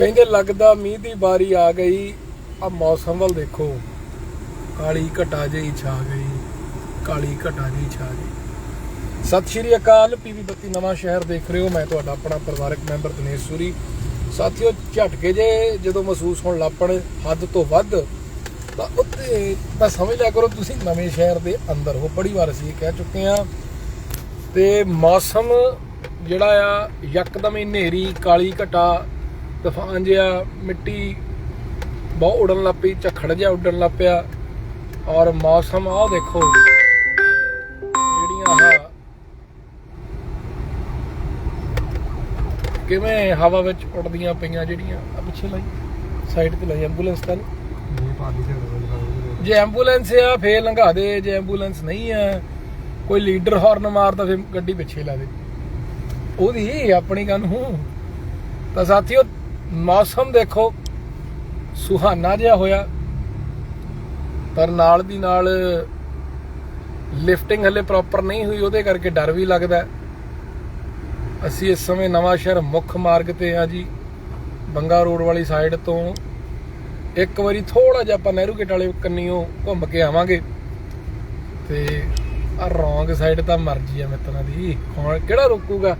ਕਹਿੰਦੇ ਲੱਗਦਾ ਮੀਂਹ ਦੀ ਬਾਰੀ ਆ ਗਈ। ਆ ਮੌਸਮ ਵੱਲ ਦੇਖੋ। ਕਾਲੀ ਘਟਾ ਜਿਹੀ ਛਾ ਗਈ। ਕਾਲੀ ਘਟਾ ਜਿਹੀ ਛਾ ਗਈ। ਸਤਿ ਸ਼੍ਰੀ ਅਕਾਲ ਪੀਵੀ ਬੱਤੀ ਨਵਾਂ ਸ਼ਹਿਰ ਦੇਖ ਰਹੇ ਹੋ। ਮੈਂ ਤੁਹਾਡਾ ਆਪਣਾ ਪਰਿਵਾਰਕ ਮੈਂਬਰ ਦਿਨੇਸ਼ ਸੂਰੀ। ਸਾਥੀਓ, ਝਟਕੇ ਜੇ ਜਦੋਂ ਮਹਿਸੂਸ ਹੋਣ ਲੱਪਣ ਹੱਦ ਤੋਂ ਵੱਧ, ਤਾਂ ਉੱਤੇ ਤਾਂ ਸਮਝ ਲਿਆ ਕਰੋ ਤੁਸੀਂ ਨਵੇਂ ਸ਼ਹਿਰ ਦੇ ਅੰਦਰ ਹੋ। ਬੜੀ ਵਾਰ ਅਸੀਂ ਇਹ ਕਹਿ ਚੁੱਕੇ ਆ ਤੇ ਮੌਸਮ ਜਿਹੜਾ ਆ, ਯਕਦਮ ਹੀ ਹਨੇਰੀ, ਕਾਲੀ ਘਟਾ। ਤੂਫਾਨ ਜਿਹਾ ਮਿੱਟੀ ਬਹੁਤ ਉਡਣ ਲੱਗ ਪਈ ਝੱਖੜ ਜਿਹਾ ਉੱਡਣ ਲੱਗ ਪਿਆ। ਔਰ ਮੌਸਮ ਆਹ ਦੇਖੋ ਜਿਹੜੀਆਂ ਆਹ ਕਿਵੇਂ ਹਵਾ ਵਿੱਚ ਉੱਡਦੀਆਂ ਪਈਆਂ ਜਿਹੜੀਆਂ ਆ ਪਿੱਛੇ ਲਾਈ ਸਾਈਡ ਤੇ ਲਾਈ ਐਂਬੂਲੈਂਸ ਤਾਂ ਜੇ ਐਂਬੂਲੈਂਸ ਆ ਫੇਰ ਲੰਘਾ ਦੇ ਜੇ ਐਂਬੂਲੈਂਸ ਨਹੀਂ ਆ ਕੋਈ ਲੀਡਰ ਹਾਰਨ ਮਾਰਦਾ ਫੇਰ ਗੱਡੀ ਪਿੱਛੇ ਲਾ ਦੇ। ਉਹਦੀ ਆਪਣੀ ਗੱਲ ਹੂੰ। ਤਾਂ ਸਾਥੀਓ ਮੌਸਮ ਦੇਖੋ, ਸੁਹਾਨਾ ਜਿਹਾ ਹੋਇਆ। ਪਰ ਨਾਲ ਦੀ ਨਾਲ ਲਿਫਟਿੰਗ ਹਲੇ ਪ੍ਰੋਪਰ ਨਹੀਂ ਹੋਈ, ਉਹਦੇ ਕਰਕੇ ਡਰ ਵੀ ਲੱਗਦਾ। ਅਸੀਂ ਇਸ ਸਮੇਂ ਨਵਾਂ ਸ਼ਹਿਰ ਮੁੱਖ ਮਾਰਗ ਤੇ ਆ ਜੀ, ਬੰਗਾ ਰੋਡ ਵਾਲੀ ਸਾਈਡ ਤੋਂ। ਇੱਕ ਵਾਰੀ ਥੋੜਾ ਜਿਹਾ ਆਪਾਂ ਨਹਿਰੂ ਗੇਟ ਵਾਲੇ ਕੰਨੀਓ ਘੁੰਮ ਕੇ ਆਵਾਂਗੇ। ਤੇ ਆ ਰੋਂਗ ਸਾਈਡ ਤਾਂ ਮਰਜ਼ੀ ਆ ਮਿੱਤਰਾਂ ਦੀ। ਹੁਣ ਕਿਹੜਾ ਰੋਕੂਗਾ?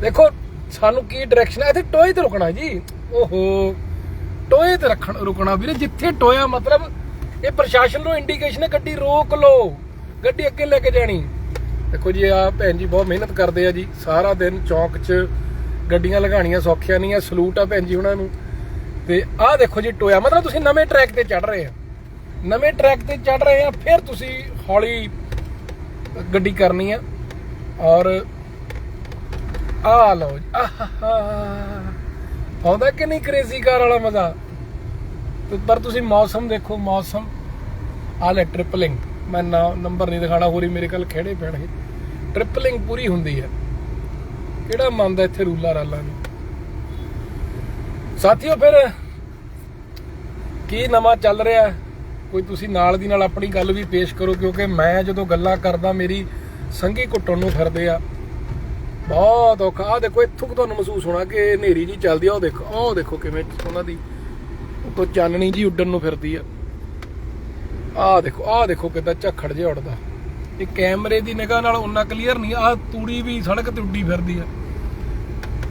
ਦੇਖੋ ਸਾਨੂੰ ਕੀ ਡਾਇਰੈਕਸ਼ਨ ਹੈ ਇੱਥੇ ਟੋਏ ਤੇ ਰੁਕਣਾ ਜੀ। ਓਹੋ, ਟੋਏ ਤੇ ਰੱਖਣ ਰੁਕਣਾ ਵੀਰੇ, ਜਿੱਥੇ ਟੋਇਆ ਮਤਲਬ ਇਹ ਪ੍ਰਸ਼ਾਸਨ ਨੂੰ ਇੰਡੀਕੇਸ਼ਨ ਹੈ, ਗੱਡੀ ਰੋਕ ਲਓ। ਗੱਡੀ ਅੱਗੇ ਲੈ ਕੇ ਜਾਣੀ। ਦੇਖੋ ਜੀ ਆ ਭੈਣ ਜੀ ਬਹੁਤ ਮਿਹਨਤ ਕਰਦੇ ਆ ਜੀ। ਸਾਰਾ ਦਿਨ ਚੌਂਕ 'ਚ ਗੱਡੀਆਂ ਲਗਾਣੀਆਂ ਸੌਖੀਆਂ ਨਹੀਂ ਆ, ਸਲੂਟ ਆ ਭੈਣ ਜੀ ਉਹਨਾਂ ਨੂੰ। ਤੇ ਆਹ ਦੇਖੋ ਜੀ ਟੋਇਆ, ਮਤਲਬ ਤੁਸੀਂ ਨਵੇਂ ਟਰੈਕ ਤੇ ਚੜ ਰਹੇ ਆ। ਨਵੇਂ ਟਰੈਕ ਤੇ ਚੜ ਰਹੇ ਆ, ਫਿਰ ਤੁਸੀਂ ਹੌਲੀ ਗੱਡੀ ਕਰਨੀ ਆ। ਔਰ ਆ ਲਓ ਆਉਂਦਾ ਕਿ ਨਹੀਂ ਕ੍ਰੇਜ਼ੀ ਕਾਰ ਵਾਲਾ ਮਜ਼ਾ? ਪਰ ਤੁਸੀਂ ਮੌਸਮ ਦੇਖੋ, ਮੌਸਮ। ਆ ਲੈ ਟ੍ਰਿਪਲਿੰਗ ਮੈਂ ਨੰਬਰ ਨਹੀਂ ਦਿਖਾਣਾ, ਹੋਰੀ ਮੇਰੇ ਕੋਲ ਖੇੜੇ ਪੈਣਗੇ। ਟ੍ਰਿਪਲਿੰਗ ਪੂਰੀ ਹੁੰਦੀ ਹੈ। ਕਿਹੜਾ ਮੰਨਦਾ ਇੱਥੇ ਰੂਲਾ ਰਾਲਾ ਨੂੰ ਸਾਥੀਓ ਫਿਰ ਕੀ ਨਵਾਂ ਚੱਲ ਰਿਹਾ? ਕੋਈ ਤੁਸੀਂ ਨਾਲ ਦੀ ਨਾਲ ਆਪਣੀ ਗੱਲ ਵੀ ਪੇਸ਼ ਕਰੋ, ਕਿਉਂਕਿ ਮੈਂ ਜਦੋਂ ਗੱਲਾਂ ਕਰਦਾ, ਮੇਰੀ ਸੰਗੀ ਘੁੱਟਣ ਨੂੰ ਫਿਰਦੇ ਆ। ਬਹੁਤ ਔਖਾ ਆ ਦੇਖੋ, ਇੱਥੋਂ ਤੁਹਾਨੂੰ ਮਹਿਸੂਸ ਹੋਣਾ ਕਿ ਹਨੇਰੀ ਜੀ ਚੱਲਦੀ ਆ। ਉਹ ਦੇਖੋ ਉਹ ਦੇਖੋ ਕਿਵੇਂ ਉਹਨਾਂ ਦੀ ਉੱਤੋਂ ਚਾਨਣੀ ਜੀ ਉੱਡਣ ਨੂੰ ਫਿਰਦੀ ਆ। ਆਹ ਦੇਖੋ ਆਹ ਦੇਖੋ ਕਿੱਦਾਂ ਝੱਖੜ ਜਿਹਾ ਉੱਡਦਾ। ਇਹ ਕੈਮਰੇ ਦੀ ਨਿਗਾਹ ਨਾਲ ਉਨਾ ਕਲੀਅਰ ਨਹੀਂ, ਆਹ ਤੂੜੀ ਵੀ ਸੜਕ ਤੇ ਉੱਡੀ ਫਿਰਦੀ ਆ।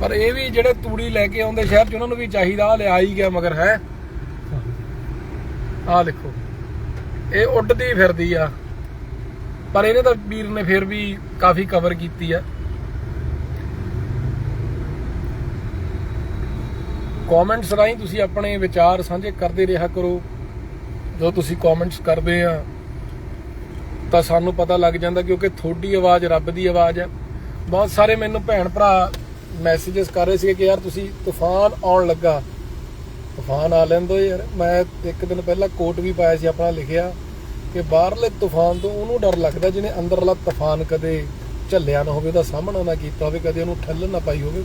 ਪਰ ਇਹ ਵੀ ਜਿਹੜੇ ਤੂੜੀ ਲੈ ਕੇ ਆਉਂਦੇ ਸ਼ਹਿਰ ਚ, ਉਹਨਾਂ ਨੂੰ ਵੀ ਚਾਹੀਦਾ ਲਿਆ ਹੀ ਗਿਆ ਮਗਰ, ਹੈ। ਆਹ ਦੇਖੋ, ਇਹ ਉੱਡਦੀ ਫਿਰਦੀ ਆ। ਪਰ ਇਹਨੇ ਤਾਂ ਵੀਰ ਨੇ ਫਿਰ ਵੀ ਕਾਫੀ ਕਵਰ ਕੀਤੀ ਆ। ਕਮੈਂਟਸ ਰਾਹੀਂ ਤੁਸੀਂ ਆਪਣੇ ਵਿਚਾਰ ਸਾਂਝੇ ਕਰਦੇ ਰਿਹਾ ਕਰੋ। ਜਦੋਂ ਤੁਸੀਂ ਕਮੈਂਟਸ ਕਰਦੇ ਆ, ਤਾਂ ਸਾਨੂੰ ਪਤਾ ਲੱਗ ਜਾਂਦਾ ਕਿਉਂਕਿ ਤੁਹਾਡੀ ਆਵਾਜ਼ ਰੱਬ ਦੀ ਆਵਾਜ਼ ਹੈ ਬਹੁਤ ਸਾਰੇ ਮੈਨੂੰ ਭੈਣ ਭਰਾ ਮੈਸੇजेस ਕਰ ਰਹੇ ਸੀ ਕਿ ਯਾਰ ਤੁਸੀਂ ਤੂਫਾਨ ਆਉਣ ਲੱਗਾ। ਤੂਫਾਨ ਆ ਲੈਂਦੋ ਯਾਰ। ਮੈਂ ਇੱਕ ਦਿਨ ਪਹਿਲਾਂ ਕੋਟ ਵੀ ਪਾਇਆ ਸੀ, ਆਪਣਾ ਲਿਖਿਆ ਕਿ ਬਾਹਰਲੇ ਤੂਫਾਨ ਤੋਂ ਉਹਨੂੰ ਡਰ ਲੱਗਦਾ ਜਿਹਨੇ ਅੰਦਰਲਾ ਤੂਫਾਨ ਕਦੇ ਝੱਲਿਆ ਨਾ ਹੋਵੇ, ਉਹਦਾ ਸਾਹਮਣਾ ਨਾ ਕੀਤਾ ਹੋਵੇ, ਕਦੇ ਉਹਨੂੰ ਠੱਲ ਨਾ ਪਾਈ ਹੋਵੇ।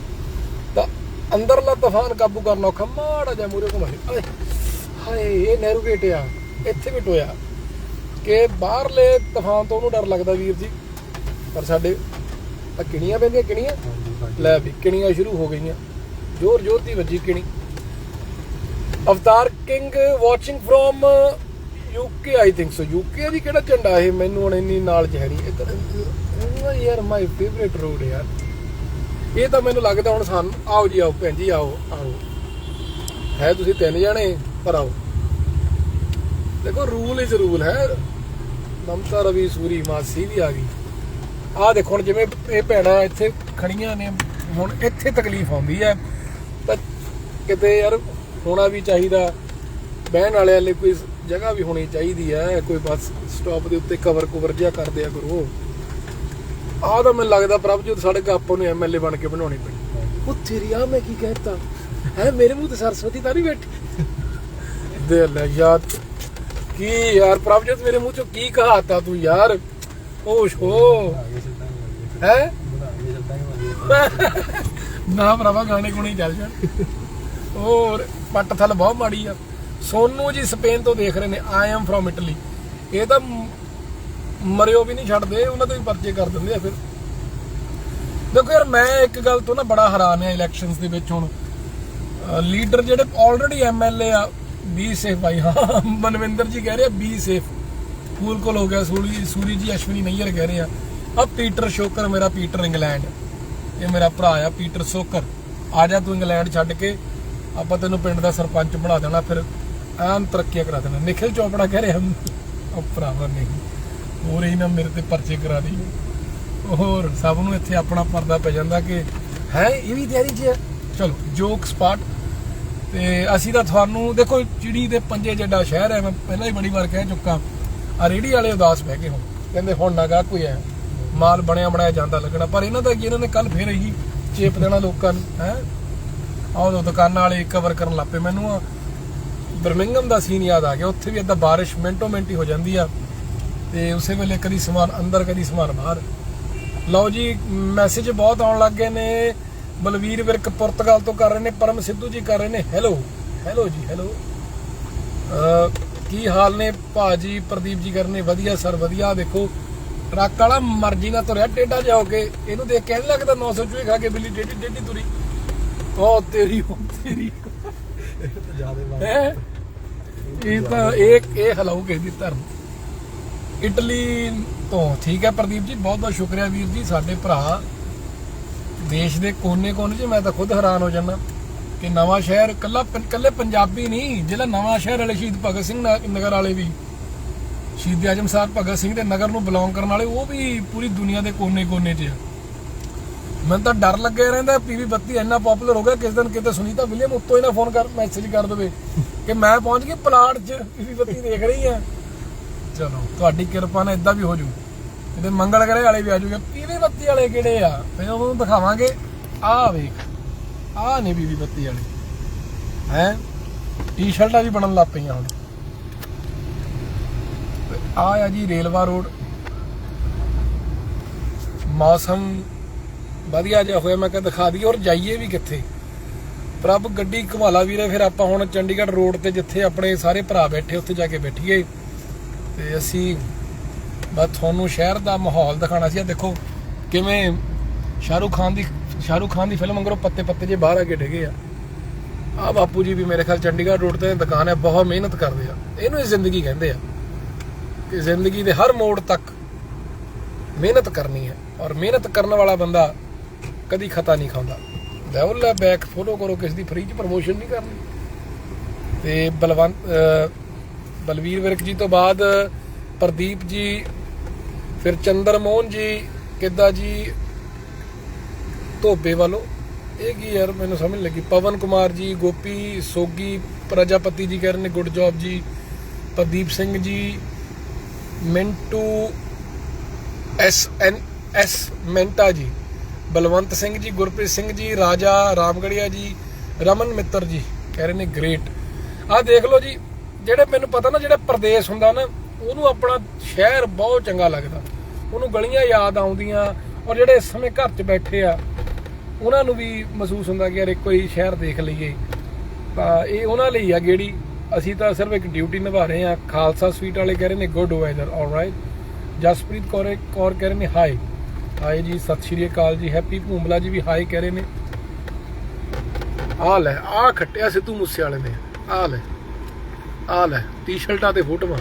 ਅੰਦਰਲਾ ਤੂਫਾਨ ਕਾਬੂ ਕਰਨਾ ਔਖਾ ਮਾੜਾ ਜਿਹਾ ਮੂਰੇ ਘੁਮਾਏ ਆਏ। ਹਾਏ ਇਹ ਨਹਿਰੂ ਗੇਟ ਆ ਇੱਥੇ ਵੀ ਟੋਇਆ। ਕਿ ਬਾਹਰਲੇ ਤੂਫਾਨ ਤੋਂ ਉਹਨੂੰ ਡਰ ਲੱਗਦਾ ਵੀਰ ਜੀ। ਪਰ ਸਾਡੇ ਆ ਕਿਣੀਆਂ ਪੈਂਦੀਆਂ ਕਿਣੀਆਂ। ਲੈ ਵੀ ਕਿਣੀਆਂ ਸ਼ੁਰੂ ਹੋ ਗਈਆਂ। ਜ਼ੋਰ ਜ਼ੋਰ ਦੀ ਵੱਜੀ ਕਿਣੀ। Avtar king watching from UK I think so UK ਦੀ ਕਿਹੜਾ ਝੰਡਾ ਇਹ? ਮੈਨੂੰ ਹੁਣ ਇੰਨੀ ਨਾਲ ਚ ਹੈ ਨਹੀਂ। ਇੱਧਰ ਯਾਰ ਮਾਈ ਫੇਵਰੇਟ ਰੋਡ ਯਾਰ। ਇਹ ਤਾਂ ਮੈਨੂੰ ਲੱਗਦਾ ਹੁਣ ਸਾਨੂੰ, ਆਓ ਜੀ ਆਓ, ਭੈਣ ਜੀ ਆਓ ਆਓ। ਹੈ ਤੁਸੀਂ ਤਿੰਨ ਜਣੇ, ਪਰ ਆਓ। ਦੇਖੋ ਰੂਲ ਇਜ਼ ਰੂਲ ਹੈ। ਮਮਤਾ ਰਵੀ, ਸੂਰੀ, ਮਾਸੀ ਵੀ ਆ ਗਈ। ਆਹ ਦੇਖੋ, ਹੁਣ ਜਿਵੇਂ ਇਹ ਭੈਣਾਂ ਇੱਥੇ ਖੜੀਆਂ ਨੇ, ਹੁਣ ਇੱਥੇ ਤਕਲੀਫ ਆਉਂਦੀ ਹੈ। ਤਾਂ ਕਿਤੇ ਯਾਰ ਹੋਣਾ ਵੀ ਚਾਹੀਦਾ। ਬਹਿਣ ਵਾਲਿਆਂ ਲਈ ਕੋਈ ਜਗ੍ਹਾ ਵੀ ਹੋਣੀ ਚਾਹੀਦੀ ਹੈ। ਕੋਈ ਬੱਸ ਸਟਾਪ ਦੇ ਉੱਤੇ ਕਵਰ ਕਵਰ ਜਿਹਾ ਕਰਦੇ ਆ ਕਰੋ। ਆਹ ਤਾਂ ਮੈਨੂੰ ਲੱਗਦਾ ਪ੍ਰਭਜੋਤ ਸੜਕ ਆਪਾਂ ਨੂੰ ਐਮਐਲਏ ਬਣ ਕੇ ਬਣਾਉਣੀ ਪੈਣੀ ਉਹ ਤੇਰੀ ਆ ਮੈਂ ਕੀ ਕਹਿਤਾ? ਹੈ ਮੇਰੇ ਮੂੰਹ ਤੇ ਸਰਸਵਤੀ ਤਾਂ ਨਹੀਂ ਬੈਠੀ? ਦੇ ਲੈ ਯਾਰ ਕੀ ਯਾਰ ਪ੍ਰਭਜੋਤ ਮੇਰੇ ਮੂੰਹ ਚੋਂ ਕੀ ਕਹਾਤਾ ਤੂੰ ਯਾਰ? ਹੋਸ਼ ਹੋ। ਹੈ? ਨਾ ਭਰਾਵਾ ਗਾਣੇ ਗੁਣੇ ਚੱਲ ਜਾਣ। ਹੋਰ ਪੱਟ ਥਲ ਬਹੁਤ ਮਾੜੀ ਆ। ਸੋਨੂ ਜੀ ਸਪੇਨ ਤੋਂ ਦੇਖ ਰਹੇ ਨੇ ਆਈ ਐਮ ਫਰੋਮ ਇਟਲੀ ਇਹ ਤਾਂ ਮਰਿਓ ਵੀ ਨਹੀਂ ਛੱਡਦੇ, ਉਹਨਾਂ ਤੋਂ ਵੀ ਪਰਚੇ ਕਰ ਦਿੰਦੇ ਆ ਫਿਰ। ਦੇਖੋ ਯਾਰ, ਮੈਂ ਇੱਕ ਗੱਲ ਤੋਂ ਨਾ ਬੜਾ ਹੈਰਾਨ ਆ ਇਲੈਕਸ਼ਨਸ ਦੇ ਵਿੱਚ ਹੁਣ। ਲੀਡਰ ਜਿਹੜੇ ਆਲਰੇਡੀ ਐਮਐਲਏ ਆ ਬੀ ਸੇਫ ਭਾਈ, ਹਾਂ, ਮਨਵਿੰਦਰ ਜੀ ਕਹਿ ਰਹੇ ਆ ਬੀ ਸੇਫ ਫੂਲ ਕੋਲ ਹੋ ਗਿਆ ਸੂਰੀ ਸੂਰੀ ਜੀ, ਅਸ਼ਵਨੀ ਨਈਅਰ ਕਹਿ ਰਹੇ ਆ। ਆ ਪੀਟਰ ਸ਼ੋਕਰ ਮੇਰਾ ਪੀਟਰ ਇੰਗਲੈਂਡ। ਇਹ ਮੇਰਾ ਭਰਾ ਆ, ਪੀਟਰ ਸ਼ੋਕਰ। ਆ ਜਾ ਤੂੰ ਇੰਗਲੈਂਡ ਛੱਡ ਕੇ, ਆਪਾਂ ਤੈਨੂੰ ਪਿੰਡ ਦਾ ਸਰਪੰਚ ਬਣਾ ਦੇਣਾ, ਫਿਰ ਆਮ ਤਰੱਕੀਆਂ ਕਰਾ ਦੇਣਾ। ਨਿਖਿਲ ਚੋਪੜਾ ਕਹਿ ਰਿਹਾ, ਉਹ ਭਰਾਵਾ ਨਹੀਂ। ਹੋਰ ਹੀ ਨਾ ਮੇਰੇ ਤੇ ਪਰਚੇ ਕਰਾ ਦੀ। ਹੋਰ ਸਭ ਨੂੰ ਇੱਥੇ ਆਪਣਾ ਪਰਦਾ ਪੈ ਜਾਂਦਾ ਕਿ ਹੈ, ਇਹ ਵੀ ਤਿਆਰੀ 'ਚ ਚਲੋ ਜੋਕ ਸਪਾਟ ਤੇ ਅਸੀਂ ਤਾਂ ਤੁਹਾਨੂੰ, ਦੇਖੋ, ਚਿੜੀ ਦੇ ਪੰਜੇ ਜੱਡਾ ਸ਼ਹਿਰ ਹੈ, ਮੈਂ ਪਹਿਲਾਂ ਹੀ ਬੜੀ ਵਾਰ ਕਹਿ ਚੁੱਕਾ। ਆ ਰੇੜੀ ਵਾਲੇ ਉਦਾਸ ਬਹਿ ਗਏ ਹੁਣ। ਕਹਿੰਦੇ, ਹੁਣ ਨਾ ਗਾ ਕੋਈ ਹੈ। ਮਾਲ ਬਣਿਆ ਬਣਾਇਆ ਜਾਂਦਾ ਲੱਗਣਾ। ਪਰ ਇਹਨਾਂ ਦਾ ਕੀ, ਇਹਨਾਂ ਨੇ ਕੱਲ ਫੇਰ ਇਹੀ ਚੇਪ ਦੇਣਾ ਲੋਕਾਂ ਨੂੰ, ਹੈ? ਆਹ ਦੁਕਾਨਾਂ ਵਾਲੇ ਕਵਰ ਕਰਨ ਲੱਪੇ ਮੈਨੂੰ ਆ ਬਰਮਿੰਗਮ ਦਾ ਸੀਨ ਯਾਦ ਆ ਗਿਆ। ਉੱਥੇ ਵੀ ਏਦਾਂ ਬਾਰਿਸ਼ ਮਿੰਟੋ ਮਿੰਟ ਹੀ ਹੋ ਜਾਂਦੀ ਆ। ਤੇ ਉਸੇ ਵੇਲੇ ਕਦੀ ਸਮਾਨ ਅੰਦਰ ਕਦੀ ਸਮਾਨ ਬਾਹਰ। ਲਓ ਜੀ ਮੈਸੇਜ ਬਹੁਤ ਆਉਣ ਲੱਗ ਗਏ ਨੇ। ਬਲਵੀਰ ਵਿਰਕ ਪੁਰਤਗਾਲ ਤੋਂ ਕਰ ਰਹੇ ਨੇ ਪਰਮ ਸਿੱਧੂ ਜੀ ਕਰ ਰਹੇ ਨੇ। ਹੈਲੋ ਹੈਲੋ ਜੀ ਹੈਲੋ ਕੀ ਹਾਲ ਨੇ? ਭਾਜੀ ਪ੍ਰਦੀਪ ਜੀ ਕਰਨੇ ਵਧੀਆ ਸਰ ਵਧੀਆ। ਦੇਖੋ ਟਰੱਕ ਵਾਲਾ ਮਰਜ਼ੀ ਨਾਲ ਤੁਰਿਆ ਟੇਡਾ ਜਾ ਕੇ। ਇਹਨੂੰ ਦੇਖ ਕੇ ਨਹੀਂ ਲੱਗਦਾ 900 ਚੂਹੇ ਖਾ ਕੇ ਬਿੱਲੀ ਡੇਡੀ ਡੇਡੀ ਤੁਰੀ। ਉਹ ਤੇਰੀ ਉਹ ਤੇਰੀ। ਹੈ ਇਹ ਤਾਂ ਇਹ ਇਹ ਹਲਾਉ ਕੇ ਦੀ ਧਰਮ ਇਟਲੀ ਤੋਂ, ਠੀਕ ਹੈ ਪ੍ਰਦੀਪ ਜੀ, ਬਹੁਤ ਬਹੁਤ ਸ਼ੁਕਰੀਆ ਵੀਰ ਜੀ, ਸਾਡੇ ਭਰਾ ਦੇਸ਼ ਦੇ ਕੋਨੇ-ਕੋਨੇ 'ਚ ਮੈਂ ਤਾਂ ਖੁਦ ਹੈਰਾਨ ਹੋ ਜਾਂਦਾ ਕਿ ਨਵਾਂ ਸ਼ਹਿਰ ਕੱਲਾ ਕੱਲੇ ਪੰਜਾਬੀ ਨਹੀਂ, ਜਿਹੜਾ ਨਵਾਂ ਸ਼ਹਿਰ ਵਾਲੇ ਸ਼ਹੀਦ ਭਗਤ ਸਿੰਘ ਨਗਰ ਵਾਲੇ ਵੀ, ਸ਼ਹੀਦ ਆਜਮ ਸਾਹਿਬ ਭਗਤ ਸਿੰਘ ਦੇ ਨਗਰ ਨੂੰ ਬਿਲੋਂਗ ਕਰਨ ਵਾਲੇ, ਉਹ ਵੀ ਪੂਰੀ ਦੁਨੀਆ ਦੇ ਕੋਨੇ-ਕੋਨੇ 'ਚ ਆ। ਮੈਨੂੰ ਤਾਂ ਡਰ ਲੱਗਿਆ ਰਹਿੰਦਾ ਪੀਵੀ 32 ਇੰਨਾ ਪਪੂਲਰ ਹੋ ਗਿਆ, ਕਿਸ ਦਿਨ ਕਿਤੇ ਸੁਨੀਤਾ ਵਿਲੀਅਮ ਉੱਤੋਂ ਹੀ ਨਾ ਫੋਨ ਕਰ ਮੈਸੇਜ ਕਰ ਦੇਵੇ ਕਿ ਮੈਂ ਪਹੁੰਚ ਗਈ ਪਲਾਟ 'ਚ ਪੀਵੀ 32 ਦੇਖ ਰਹੀ ਆ। ਚਲੋ, ਤੁਹਾਡੀ ਕਿਰਪਾ ਨਾਲ ਇਦਾਂ ਵੀ ਹੋ ਜੂ। ਇਹਦੇ ਮੰਗਲ ਗਰੇ ਵਾਲੇ ਵੀ ਆ ਜੂਗੇ। ਪੀਵੀ 32 ਵਾਲੇ ਕਿਹੜੇ ਆ? ਫਿਰ ਉਹਨੂੰ ਦਿਖਾਵਾਂਗੇ। ਆਹ ਵੇਖ। ਆਹ ਨਹੀਂ ਪੀਵੀ 32 ਵਾਲੇ। ਹੈ? ਟੀ-ਸ਼ਰਟਾਂ ਵੀ ਬਣਨ ਲੱਗ ਪਈਆਂ ਹੁਣ। ਆ ਆ ਜੀ ਰੇਲਵਾ ਰੋਡ। ਮੌਸਮ ਵਧੀਆ ਜਿਹਾ ਹੋਇਆ। ਮੈਂ ਕਿਹਾ ਦਿਖਾ ਦਈਏ ਔਰ ਜਾਈਏ ਵੀ ਕਿੱਥੇ। ਪ੍ਰਭ ਗੱਡੀ ਘੁਮਾਲਾ ਵੀਰੇ, ਫਿਰ ਆਪਾਂ ਹੁਣ ਚੰਡੀਗੜ੍ਹ ਰੋਡ ਤੇ ਜਿੱਥੇ ਆਪਣੇ ਸਾਰੇ ਭਰਾ ਬੈਠੇ, ਉੱਥੇ ਜਾ ਕੇ ਬੈਠੀਏ। ਤੇ ਅਸੀਂ ਬਸ ਤੁਹਾਨੂੰ ਸ਼ਹਿਰ ਦਾ ਮਾਹੌਲ ਦਿਖਾਣਾ ਸੀ। ਆ ਦੇਖੋ ਕਿਵੇਂ ਸ਼ਾਹਰੁਖ ਖਾਨ ਦੀ ਸ਼ਾਹਰੁਖ ਖਾਨ ਦੀ ਫਿਲਮ ਅੰਗਰੋਂ ਪੱਤੇ ਪੱਤੇ ਜੇ ਬਾਹਰ ਆ ਕੇ ਡਿੱਗੇ ਆ। ਆ ਬਾਪੂ ਜੀ ਵੀ ਮੇਰੇ ਖਿਆਲ ਚੰਡੀਗੜ੍ਹ ਰੋਡ ਤੇ ਦੁਕਾਨ ਹੈ ਬਹੁਤ ਮਿਹਨਤ ਕਰਦੇ ਆ। ਇਹਨੂੰ ਹੀ ਜ਼ਿੰਦਗੀ ਕਹਿੰਦੇ ਆ ਕਿ ਜ਼ਿੰਦਗੀ ਦੇ ਹਰ ਮੋੜ ਤੱਕ ਮਿਹਨਤ ਕਰਨੀ ਹੈ ਔਰ ਮਿਹਨਤ ਕਰਨ ਵਾਲਾ ਬੰਦਾ ਕਦੀ ਖਤਾ ਨਹੀਂ ਖਾਂਦਾ। ਲੈਵਲ ਬੈਕ ਫੋਲੋ ਕਰੋ, ਕਿਸ ਦੀ ਫ੍ਰੀ ਚ ਪ੍ਰਮੋਸ਼ਨ ਨਹੀਂ ਕਰਨੀ। ਤੇ ਬਲਵੰਤ ਬਲਵੀਰ ਵਿਰਕ ਜੀ ਤੋਂ ਬਾਅਦ ਪ੍ਰਦੀਪ ਜੀ, ਫਿਰ ਚੰਦਰ ਮੋਹਨ ਜੀ, ਕਿੱਦਾਂ ਜੀ? ਧੋਬੇ ਵੱਲੋਂ। ਇਹ ਕੀ ਯਾਰ, ਮੈਨੂੰ ਸਮਝ ਲੱਗੀ। ਪਵਨ ਕੁਮਾਰ ਜੀ, ਗੋਪੀ ਸੋਗੀ, ਪ੍ਰਜਾਪਤੀ ਜੀ ਕਹਿ ਰਹੇ ਨੇ good job ji, Pradeep Singh ji, Mintu, S N, S Menta ji, Balwant Singh ਜੀ, ਗੁਰਪ੍ਰੀਤ ਸਿੰਘ ਜੀ, ਰਾਜਾ ਰਾਮਗੜੀਆ ਜੀ, ਰਮਨ ਮਿੱਤਰ ਜੀ ਕਹਿ ਰਹੇ ਨੇ ਗ੍ਰੇਟ ਆਹ ਦੇਖ ਲਓ ਜੀ ਜਿਹੜੇ ਮੈਨੂੰ ਪਤਾ ਨਾ ਜਿਹੜਾ ਪ੍ਰਦੇਸ਼ ਹੁੰਦਾ ਨਾ, ਉਹਨੂੰ ਆਪਣਾ ਸ਼ਹਿਰ ਬਹੁਤ ਚੰਗਾ ਲੱਗਦਾ। ਉਹਨੂੰ ਗਲੀਆਂ ਯਾਦ ਆਉਂਦੀਆਂ ਔਰ ਜਿਹੜੇ ਇਸ ਸਮੇਂ ਘਰ 'ਚ ਬੈਠੇ ਆ, ਉਹਨਾਂ ਨੂੰ ਵੀ ਮਹਿਸੂਸ ਹੁੰਦਾ ਕਿ ਯਾਰ ਇੱਕ ਕੋਈ ਸ਼ਹਿਰ ਦੇਖ ਲਈਏ। ਤਾਂ ਇਹ ਉਹਨਾਂ ਲਈ ਆ ਗੇੜੀ। ਅਸੀਂ ਤਾਂ ਸਿਰਫ ਇੱਕ ਡਿਊਟੀ ਨਿਭਾ ਰਹੇ ਆ ਖਾਲਸਾ ਸਵੀਟ ਵਾਲੇ ਕਹਿ ਰਹੇ ਨੇ good weather all right Jaspreet Kaur Kaur ਕਹਿ ਰਹੇ ਨੇ ਹਾਈ ਹਾਈ ਜੀ, ਸਤਿ ਸ਼੍ਰੀ ਅਕਾਲ ਜੀ। ਹੈਪੀ ਭੂਮਲਾ ਜੀ ਵੀ ਹਾਈ ਕਹਿ ਰਹੇ ਨੇ। ਆ ਲੈ ਆ ਖੱਟਿਆ ਸਿੱਧੂ ਮੂਸੇ ਵਾਲੇ ਨੇ। ਆ ਲੈ। ਆ ਲੈ ਟੀ-ਸ਼ਰਟਾਂ ਤੇ ਫੋਟੋਆਂ।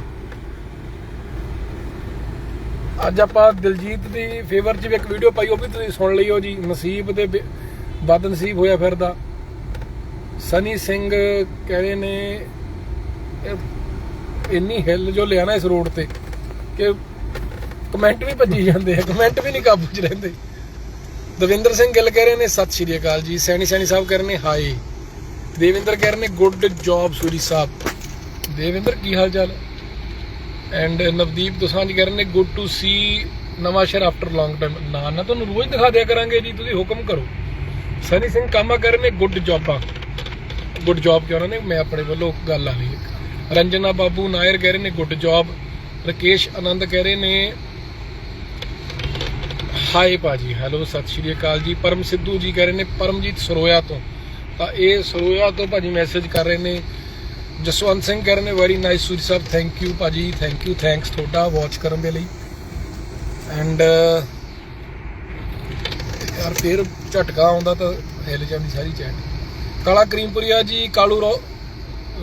ਅੱਜ ਆਪਾਂ ਦਿਲਜੀਤ ਦੀ ਫੇਵਰ 'ਚ ਵੀ ਇੱਕ ਵੀਡੀਓ ਪਾਈ, ਉਹ ਵੀ ਤੁਸੀਂ ਸੁਣ ਲਈਓ ਜੀ। ਨਸੀਬ ਦੇ ਬਦ ਨਸੀਬ ਹੋਇਆ ਫਿਰਦਾ। ਸਨੀ ਸਿੰਘ ਕਹਿੰਦੇ ਨੇ ਇੰਨੀ ਹਿੱਲ ਜੋ ਲਿਆ ਨਾ ਇਸ ਰੋਡ ਤੇ ਕਿ ਕਮੈਂਟ ਵੀ ਭੱਜੀ ਜਾਂਦੇ ਆ ਕਮੈਂਟ ਵੀ ਨਹੀਂ ਕਾਬੂ 'ਚ ਰਹਿੰਦੇ। ਦਵਿੰਦਰ ਸਿੰਘ ਗਿੱਲ ਕਹਿ ਰਹੇ ਨੇ, ਸਤਿ ਸ਼੍ਰੀ ਅਕਾਲ ਜੀ। ਸੈਣੀ ਸੈਣੀ ਸਾਹਿਬ ਕਹਿ ਰਹੇ ਨੇ ਹਾਈ ਦੇਵਿੰਦਰ ਕਹਿ ਰਹੇ ਨੇ, ਗੁੱਡ ਜੌਬ ਸੂਰੀ ਸਾਹਿਬ। ਦੇਵਿੰਦਰ, ਕੀ ਹਾਲ ਚਾਲ ਐਂਡ ਨਵਦੀਪ ਦੋਸਾਂਝ ਕਹਿ ਨੇ ਗੁੱਡ ਟੂ ਸੀ ਨਵਾਂ ਸ਼ਹਿਰ ਆਫਟਰ ਲੌਂਗ ਟਾਈਮ ਨਾ ਨਾ, ਤੁਹਾਨੂੰ ਰੋਜ਼ ਦਿਖਾ ਦਿਆ ਕਰਾਂਗੇ ਜੀ, ਤੁਸੀਂ ਹੁਕਮ ਕਰੋ। ਸਨੀ ਸਿੰਘ ਕਾਮਾ ਕਰ ਨੇ ਗੁੱਡ ਜੌਬਾਂ ਗੁੱਡ ਜੌਬ ਕਿ ਉਹਨਾਂ ਨੇ ਮੈਂ ਆਪਣੇ ਵੱਲੋਂ ਗੱਲ ਆ ਲਈ। ਰੰਜਨਾ ਬਾਬੂ ਨਾਇਰ ਕਹਿ ਰਹੇ ਨੇ ਗੁੱਡ ਜੌਬ ਰਕੇਸ਼ ਆਨੰਦ ਕਹਿ ਰਹੇ ਨੇ ਹਾਏ ਭਾਜੀ ਹੈਲੋ ਸਤਿ ਸ਼੍ਰੀ ਅਕਾਲ ਜੀ। ਪਰਮ ਸਿੱਧੂ ਜੀ ਕਹਿ ਰਹੇ ਨੇ, ਪਰਮਜੀਤ ਸਰੋਇਆ ਤੋਂ। ਤਾਂ ਇਹ ਸਰੋਇਆ ਤੋਂ ਭਾਜੀ ਮੈਸੇਜ ਕਰ ਰਹੇ ਨੇ ਜਸਵੰਤ ਸਿੰਘ ਕਹਿ ਰਹੇ ਨੇ very nice Suri sahib thank you ਭਾਜੀ ਥੈਂਕ ਯੂ ਥੈਂਕਸ ਤੁਹਾਡਾ ਵਾਚ ਕਰਨ ਦੇ ਲਈ। ਐਂਡ ਯਾਰ ਫੇਰ ਝਟਕਾ ਆਉਂਦਾ ਤਾਂ ਹਿੱਲ ਜਾਂਦੀ ਸਾਰੀ ਚੈਟ ਕਾਲਾ ਕਰੀਮਪੁਰੀਆ ਜੀ, ਕਾਲੂ ਰੋ,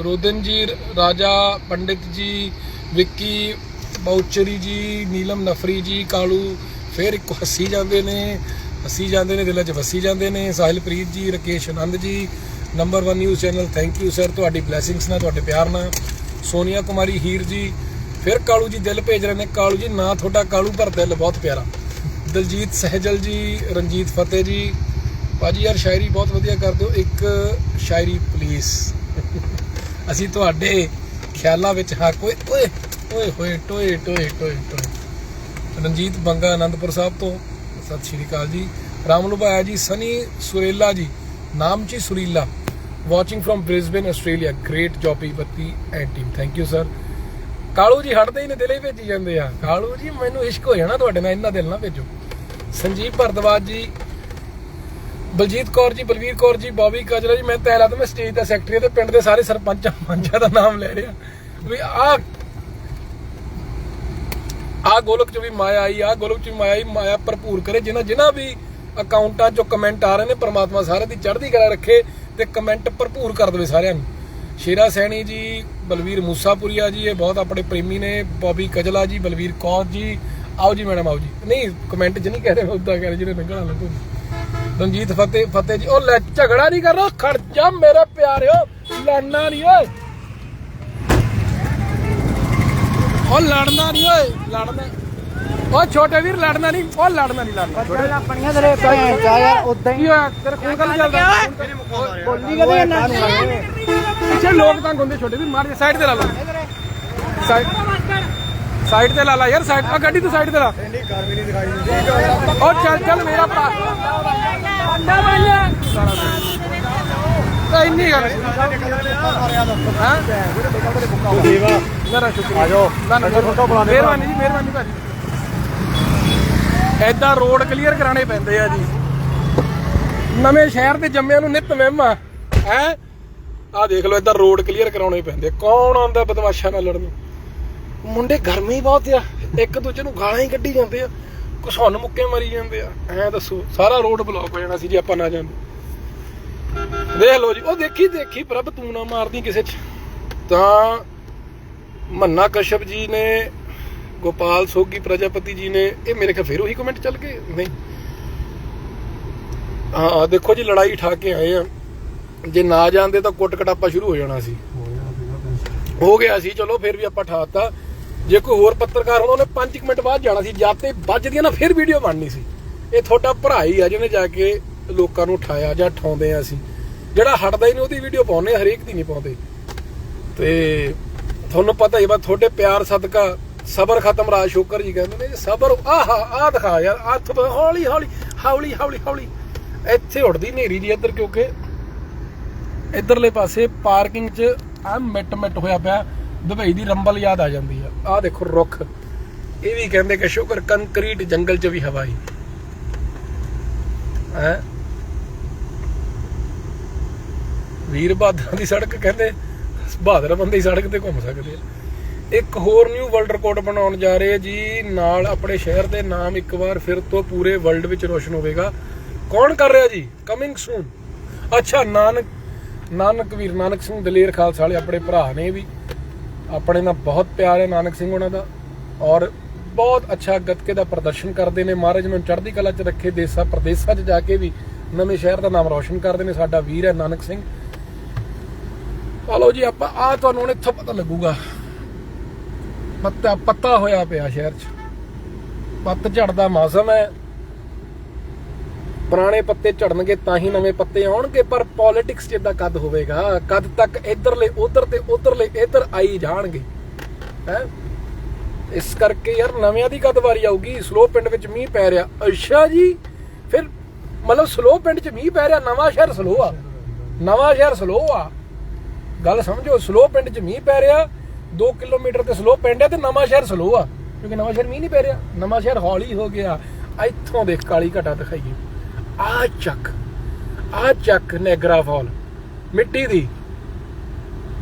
ਰੋਦਨ ਜੀ, ਰਾਜਾ ਪੰਡਿਤ ਜੀ, ਵਿੱਕੀ ਬਾਉਚਰੀ ਜੀ, ਨੀਲਮ ਨਫਰੀ ਜੀ, ਕਾਲੂ ਫਿਰ ਇੱਕ ਹੱਸੀ ਜਾਂਦੇ ਨੇ, ਹੱਸੀ ਜਾਂਦੇ ਨੇ, ਦਿਲਾਂ 'ਚ ਵਸੀ ਜਾਂਦੇ ਨੇ, Sahilpreet ji, Rakesh Anand ji number 1 news channel thank you sir ਤੁਹਾਡੀ ਬਲੇਸਿੰਗਸ ਨਾਲ, ਤੁਹਾਡੇ ਪਿਆਰ ਨਾਲ। ਸੋਨੀਆ ਕੁਮਾਰੀ ਹੀਰ ਜੀ, ਫਿਰ ਕਾਲੂ ਜੀ ਦਿਲ ਭੇਜ ਰਹੇ ਨੇ। ਕਾਲੂ ਜੀ, ਨਾ ਤੁਹਾਡਾ ਕਾਲੂ, ਪਰ ਦਿਲ ਬਹੁਤ ਪਿਆਰਾ। ਦਲਜੀਤ ਸਹਿਜਲ ਜੀ, ਰਣਜੀਤ ਫਤਿਹ ਜੀ। ਭਾਜੀ, ਯਾਰ ਸ਼ਾਇਰੀ ਬਹੁਤ ਵਧੀਆ ਕਰਦੇ ਹੋ ਇੱਕ ਸ਼ਾਇਰੀ ਪਲੀਜ਼ ਅਸੀਂ ਤੁਹਾਡੇ ਖਿਆਲਾਂ ਵਿੱਚ ਹਾਂ। ਕੋਈ ਓਏ ਓਏ, ਹੋਏ, ਟੋਏ ਟੋਏ ਟੋਏ ਟੋਏ। ਰਣਜੀਤ ਬੰਗਾ ਆਨੰਦਪੁਰ ਸਾਹਿਬ ਤੋਂ। ਸਤਿ ਸ਼੍ਰੀ ਅਕਾਲ ਜੀ। ਰਾਮ ਲੁਭਾਇਆ ਜੀ, ਸਨੀ ਸੁਰੇਲਾ ਜੀ। ਨਾਮ ji Surila. Watching from Brisbane Australia great job Batti and team thank you sir Kalu ji ਹਟਦੇ ਹੀ ਨੇ ਦਿਲੇ ਭੇਜੀ ਜਾਂਦੇ ਆ। ਕਾਲੂ ਜੀ, ਮੈਨੂੰ ਇਸ਼ਕ ਹੋ ਜਾਣਾ ਤੁਹਾਡੇ ਨਾਲ ਇੰਨਾ ਦਿਲ ਨਾ ਭੇਜੋ। ਸੰਜੀਵ ਭਰਦਵਾਜ ਜੀ, ਬਲਜੀਤ ਕੌਰ ਜੀ, ਬਲਵੀਰ ਕੌਰ ਜੀ, ਬੌਬੀ ਕਜਲਾ ਜੀ, ਮੈਂ ਤੈਲਾ ਤੇ ਮੈਂ ਸਟੇਜ ਦਾ ਸੈਕਟਰੀ ਤੇ ਪਿੰਡ ਦੇ ਸਾਰੇ ਸਰਪੰਚਾਂ ਪੰਚਾਂ ਦਾ ਨਾਮ ਲੈ ਰਿਹਾ। ਵੀ ਆ ਆ ਗੋਲਕ ਚ ਵੀ ਮਾਇਆ ਆਈ, ਆ ਗੋਲਕ ਚ ਵੀ ਮਾਇਆ ਆਈ, ਮਾਇਆ ਭਰਪੂਰ ਕਰੇ, ਜਿਨ੍ਹਾਂ ਜਿਨ੍ਹਾਂ ਵੀ ਅਕਾਊਂਟਾਂ ਚੋਂ ਕਮੈਂਟ ਆ ਰਹੇ ਨੇ, ਪ੍ਰਮਾਤਮਾ ਸਾਰਿਆਂ ਦੀ ਚੜ੍ਹਦੀ ਕਲਾ ਰੱਖੇ। ਤੇ ਕਮੈਂਟ ਭਰਪੂਰ ਕਰ ਦੇਵੇ ਸਾਰਿਆਂ ਨੂੰ। ਸ਼ੇਰਾ ਸੈਣੀ ਜੀ, ਬਲਵੀਰ ਮੂਸਾਪੁਰੀਆ ਜੀ, ਇਹ ਬਹੁਤ ਆਪਣੇ ਪ੍ਰੇਮੀ ਨੇ, ਬੌਬੀ ਕਜਲਾ ਜੀ, ਬਲਵੀਰ ਕੌਰ ਜੀ। ਆਓ ਜੀ ਮੈਡਮ, ਆਓ ਜੀ। ਨਹੀਂ, ਕਮੈਂਟ 'ਚ ਨਹੀਂ ਕਹਿ ਰਹੇ ਉਦਾਂ ਕਹਿ ਰਹੇ ਜਿਹੜੇ ਨਿਕਲਣਾ ਲੱਗੂ। ਰਣਜੀਤ ਫਤਿਹ ਫਤਿਹ ਜੀ, ਉਹ ਲੈ ਝਗੜਾ ਨਹੀਂ ਕਰਨਾ ਖੜ ਜਾ ਮੇਰੇ ਪਿਆਰਿਓ, ਲੜਨਾ ਨਹੀਂ, ਓਏ। ਉਹ ਲੜਨਾ ਨਹੀਂ, ਓਏ, ਲੜਨਾ ਉਹ ਛੋਟੇ ਵੀਰ ਲੜਨਾ ਨਹੀਂ ਉਹ ਲੜਨਾ ਨਹੀਂ ਲੜਨਾ। ਛੋਟੇ ਆਪਣੀਆਂ ਤੇਰੇ ਭੈਣ ਚਾ ਯਾਰ ਉਦਾਂ ਕੀ ਹੋਇਆ? ਤੇਰਾ ਖੂਨ ਕੱਲ ਚੱਲਦਾ? ਬੋਲੀ ਕਦੇ ਇਹਨਾਂ ਪਿੱਛੇ ਲੋਕ ਤੰਗ ਹੁੰਦੇ ਛੋਟੇ ਵੀਰ ਮਾਰ ਦੇ ਸਾਈਡ ਤੇ ਲਾ ਲਾ ਸਾਈਡ ਸਾਈਡ ਤੇ ਲਾ ਲਾ ਯਾਰ ਸਾਈਡ ਆ ਗੱਡੀ ਤੂੰ ਸਾਈਡ ਤੇ ਲਾ। ਘਰ ਵੀ ਨਹੀਂ ਦਿਖਾਈ। ਦਿੰਦੀ ਉਹ ਚੱਲ ਚੱਲ ਮੇਰਾ ਭਰਾ। ਅੰਡਾ ਵਾਲਿਆ ਤਾਂ ਇੰਨੀ ਗੱਲ ਹਾਂ। ਮੇਰਾ ਸ਼ੁਕਰੀਆ। ਆ ਜਾਓ। ਨਾ ਨਾ ਮਿਹਰਬਾਨੀ ਜੀ ਮਿਹਰਬਾਨੀ ਭਾਜੀ। ਐਦਾਂ ਰੋਡ ਕਲੀਅਰ ਕਰਾਣੇ ਪੈਂਦੇ ਆ ਜੀ। ਨਵੇਂ ਸ਼ਹਿਰ ਦੇ ਜੰਮਿਆਂ ਨੂੰ ਨਿਤ ਮਹਿਮਾ ਹੈ? ਆ ਦੇਖ ਲਓ ਐਦਾਂ ਰੋਡ ਕਲੀਅਰ ਕਰਾਉਣੇ ਪੈਂਦੇ ਕੌਣ ਆਉਂਦਾ ਬਦਮਾਸ਼ਾਂ ਨਾਲ ਲੜਨ? ਮੁੰਡੇ ਗਰਮੀ ਬਹੁਤ ਆ। ਇੱਕ ਦੂਜੇ ਨੂੰ ਗਾਲਾਂ ਹੀ ਕੱਢੀ ਜਾਂਦੇ ਆ। ਘਸੁੰਨ ਮੁੱਕੇ ਮਾਰੀ ਜਾਂਦੇ ਆ। ਐ ਦੱਸੋ, ਸਾਰਾ ਰੋਡ ਬਲੌਕ ਹੋ ਜਾਣਾ ਸੀ ਜੇ ਆਪਾਂ ਨਾ ਜਾਂਦੇ ਦੇਖ ਲਓ ਜੀ, ਉਹ ਦੇਖੀ ਦੇਖੀ, ਪ੍ਰਭ ਤੂੰ ਨਾ ਮਾਰਦੀ ਕਿਸੇ ਚ। ਤਾਂ ਮੰਨਾ ਕਸ਼ਪ ਜੀ ਨੇ ਗੋਪਾਲ ਸੋਗੀ ਪ੍ਰਜਾਪਤੀ ਜੀ ਨੇ, ਇਹ ਮੇਰੇ ਖਿਆਲ ਫਿਰ ਉਹੀ ਕਮੈਂਟ ਚੱਲ ਗਏ? ਨਹੀਂ। ਹਾਂ ਦੇਖੋ ਜੀ, ਲੜਾਈ ਠਾ ਕੇ ਆਏ ਆ। ਜੇ ਨਾ ਜਾਂਦੇ ਤਾਂ ਕੁੱਟ ਕਟਾਪਾ ਸ਼ੁਰੂ ਹੋ ਜਾਣਾ ਸੀ। ਹੋ ਗਿਆ ਸੀ, ਚਲੋ ਫਿਰ ਵੀ ਆਪਾਂ ਠਾਤਾ। ਜੇ ਕੋਈ ਹੋਰ ਪੱਤਰਕਾਰ ਹੁੰਦਾ ਉਹਨੇ 5 ਮਿੰਟ ਬਾਅਦ ਜਾਣਾ ਸੀ। ਜਦ ਤੇ ਵੱਜਦੀਆਂ ਨਾ, ਫਿਰ ਵੀਡੀਓ ਬਣਨੀ ਸੀ। ਇਹ ਤੁਹਾਡਾ ਭਰਾ ਹੀ ਆ ਜਿਹਨੇ ਜਾ ਕੇ ਲੋਕਾਂ ਨੂੰ ਉਠਾਇਆ ਜਾਂ ਠਾਉਂਦੇ ਆ ਅਸੀਂ। ਜਿਹੜਾ ਹਟਦਾ ਹੀ ਨਹੀਂ, ਉਹਦੀ ਵੀਡੀਓ ਪਾਉਂਦੇ ਹਰੇਕ ਦੀ ਨਹੀਂ ਪਾਉਂਦੇ। ਤੇ ਤੁਹਾਨੂੰ ਪਤਾ ਹੀ ਬਾ ਤੁਹਾਡੇ ਪਿਆਰ ਸਦਕਾ ਸਬਰ ਖਤਮ ਰਾਜ ਸ਼ੋਕਰ ਜੀ ਕਹਿੰਦੇ ਨੇ, ਸਬਰ, ਆਹਾ ਆ ਦਿਖਾ ਯਾਰ, ਹੱਥ ਹੌਲੀ ਹੌਲੀ ਹੌਲੀ ਹੌਲੀ ਹੌਲੀ। ਇੱਥੇ ਉੱਡਦੀ ਨੇਰੀ ਜੀ ਇੱਧਰ, ਕਿਉਂਕਿ ਇਧਰਲੇ ਪਾਸੇ ਪਾਰਕਿੰਗ 'ਚ ਆ ਮਿੱਟ ਮਿੱਟ ਹੋਇਆ ਪਿਆ, ਦੁਬਈ ਦੀ ਰੰਬਲ ਯਾਦ ਆ ਜਾਂਦੀ ਆ। ਆ ਦੇਖੋ ਰੁੱਖ। ਇਹ ਵੀ ਕਹਿੰਦੇ ਕਿ ਸ਼ੁਕਰ, ਕੰਕਰੀਟ ਜੰਗਲ 'ਚ ਵੀ ਹਵਾ ਹੀ? ਹੈ ਵੀਰ ਬਹਾਦਰ ਦੀ ਸੜਕ ਕਹਿੰਦੇ, ਬਹਾਦਰ ਬੰਦੇ ਹੀ ਸੜਕ ਤੇ ਘੁੰਮ ਸਕਦੇ ਆ। ਇੱਕ ਹੋਰ ਨਿਊ ਵਰਲਡ ਰਿਕਾਰਡ ਬਣਾਉਣ ਜਾ ਰਹੇ ਜੀ। ਨਾਲ ਆਪਣੇ ਸ਼ਹਿਰ ਦੇ ਨਾਮ ਇੱਕ ਵਾਰ ਫਿਰ ਤੋਂ ਪੂਰੇ ਵਰਲਡ ਵਿੱਚ ਰੋਸ਼ਨ ਹੋਵੇਗਾ। ਕੌਣ ਕਰ ਰਿਹਾ ਜੀ? ਕਮਿੰਗ ਸੂਨ ਅੱਛਾ, ਨਾਨਕ ਨਾਨਕ ਵੀਰ, ਨਾਨਕ ਸਿੰਘ ਦਲੇਰ ਖਾਲਸਾ ਵਾਲੇ ਆਪਣੇ ਭਰਾ ਨੇ ਵੀ। ਆਪਣੇ ਨਾਲ ਬਹੁਤ ਪਿਆਰ ਹੈ ਨਾਨਕ ਸਿੰਘ ਉਹਨਾਂ ਦਾ। ਔਰ ਬਹੁਤ ਅੱਛਾ ਗੱਤਕੇ ਦਾ ਪ੍ਰਦਰਸ਼ਨ ਕਰਦੇ ਨੇ। ਮਹਾਰਾਜ ਨੂੰ ਚੜ੍ਹਦੀ ਕਲਾ 'ਚ ਰੱਖੇ ਦੇਸਾਂ, ਪ੍ਰਦੇਸਾਂ 'ਚ ਜਾ ਕੇ ਵੀ ਨਵੇਂ ਸ਼ਹਿਰ ਦਾ ਨਾਮ ਰੌਸ਼ਨ ਕਰਦੇ ਨੇ। ਸਾਡਾ ਵੀਰ ਹੈ ਨਾਨਕ ਸਿੰਘ। ਹਲੋ ਜੀ, ਆਪਾਂ ਆ ਤੁਹਾਨੂੰ ਹੁਣ ਇੱਥੋਂ ਪਤਾ ਲੱਗੂਗਾ। ਪੱਤਾ ਪੱਤਾ ਹੋਇਆ ਪਿਆ ਸ਼ਹਿਰ 'ਚ। ਪੱਤ ਝੜਦਾ ਮੌਸਮ ਹੈ। ਪੁਰਾਣੇ ਪੱਤੇ ਝੜਨਗੇ ਤਾਂ ਹੀ ਨਵੇਂ ਪੱਤੇ ਆਉਣਗੇ, ਪਰ ਪੋਲਿਟਿਕਸ ਜਿੱਦਾਂ ਕੱਦ ਹੋਵੇਗਾ। ਕਦ ਤੱਕ ਇਧਰਲੇ, ਉਧਰ ਤੇ ਉਧਰਲੇ, ਇਧਰ ਆਈ ਜਾਣਗੇ। ਹੈ? ਇਸ ਕਰਕੇ ਯਾਰ ਨਵਿਆਂ ਦੀ ਕਦ ਵਾਰੀ ਆਊਗੀ। ਸਲੋ ਪਿੰਡ ਵਿੱਚ ਮੀਂਹ ਪੈ ਰਿਹਾ। ਅੱਛਾ ਜੀ! ਫਿਰ ਮਤਲਬ ਸਲੋ ਪਿੰਡ 'ਚ ਮੀਂਹ ਪੈ ਰਿਹਾ, ਨਵਾਂ ਸ਼ਹਿਰ ਸਲੋ ਆ। ਨਵਾਂ ਸ਼ਹਿਰ ਸਲੋ ਆ। ਗੱਲ ਸਮਝੋ, ਸਲੋ ਪਿੰਡ 'ਚ ਮੀਂਹ ਪੈ ਰਿਹਾ। 2 ਕਿਲੋਮੀਟਰ ਤੇ ਸਲੋ ਪਿੰਡ ਹੈ ਤੇ ਨਵਾਂ ਸ਼ਹਿਰ ਸਲੋ ਆ, ਕਿਉਂਕਿ ਨਵਾਂ ਸ਼ਹਿਰ ਮੀਂਹ ਨਹੀਂ ਪੈ ਰਿਹਾ, ਨਵਾਂ ਸ਼ਹਿਰ ਹੌਲੀ ਹੋ ਗਿਆ। ਇੱਥੋਂ ਦੇਖ ਕਾਲੀ ਘਟਾ ਦਿਖਾਈਏ। ਆ ਚੱਕ ਆ ਚੱਕ ਨੈਗਰਾ ਫਾਲ ਮਿੱਟੀ ਦੀ।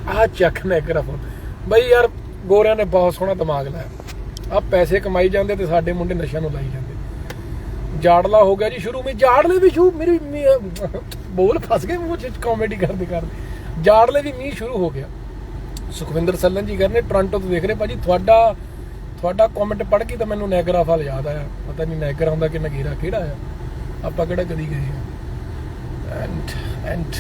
ਆ ਚੱਕ ਨੈਗਰਾ ਫਾਲ ਬਈ ਯਾਰ, ਗੋਰਿਆਂ ਨੇ ਬਹੁਤ ਸੋਹਣਾ ਦਿਮਾਗ ਲਾਇਆ। ਆ ਪੈਸੇ ਕਮਾਈ ਜਾਂਦੇ ਤੇ ਸਾਡੇ ਮੁੰਡੇ ਨਸ਼ਿਆਂ ਨੂੰ ਲਾਈ ਜਾਂਦੇ। ਜਾੜਲਾ ਹੋ ਗਿਆ ਜੀ ਸ਼ੁਰੂ। ਵਿੱਚ ਜਾੜਲੇ ਵੀ ਸ਼ੁਰੂ ਮੇਰੀ ਬੋਲ ਫਸ ਗਏ ਮੂੰਹ ਚ ਕਾਮੇਡੀ ਕਰਦੇ ਕਰਦੇ। ਜਾੜਲੇ ਵੀ ਮੀਂਹ ਸ਼ੁਰੂ ਹੋ ਗਿਆ। ਸੁਖਵਿੰਦਰ ਸੱਲਨ ਜੀ ਕਹਿੰਦੇ ਟੋਰਾਂਟੋ ਤੋਂ ਦੇਖ ਰਹੇ ਭਾਜੀ, ਤੁਹਾਡਾ ਤੁਹਾਡਾ ਕਮੈਂਟ ਪੜ੍ਹ ਕੇ ਤਾਂ ਮੈਨੂੰ ਨੈਗਰਾ ਫਲ ਯਾਦ ਆਇਆ। ਪਤਾ ਨਹੀਂ ਨੈਗਰਾ ਹੁੰਦਾ ਕਿ ਨਗੀਰਾ ਕਿਹੜਾ ਆ। ਆਪਾਂ ਕਿਹੜਾ ਕਦੀ ਗਏ ਆ। ਐਂਡ ਐਂਡ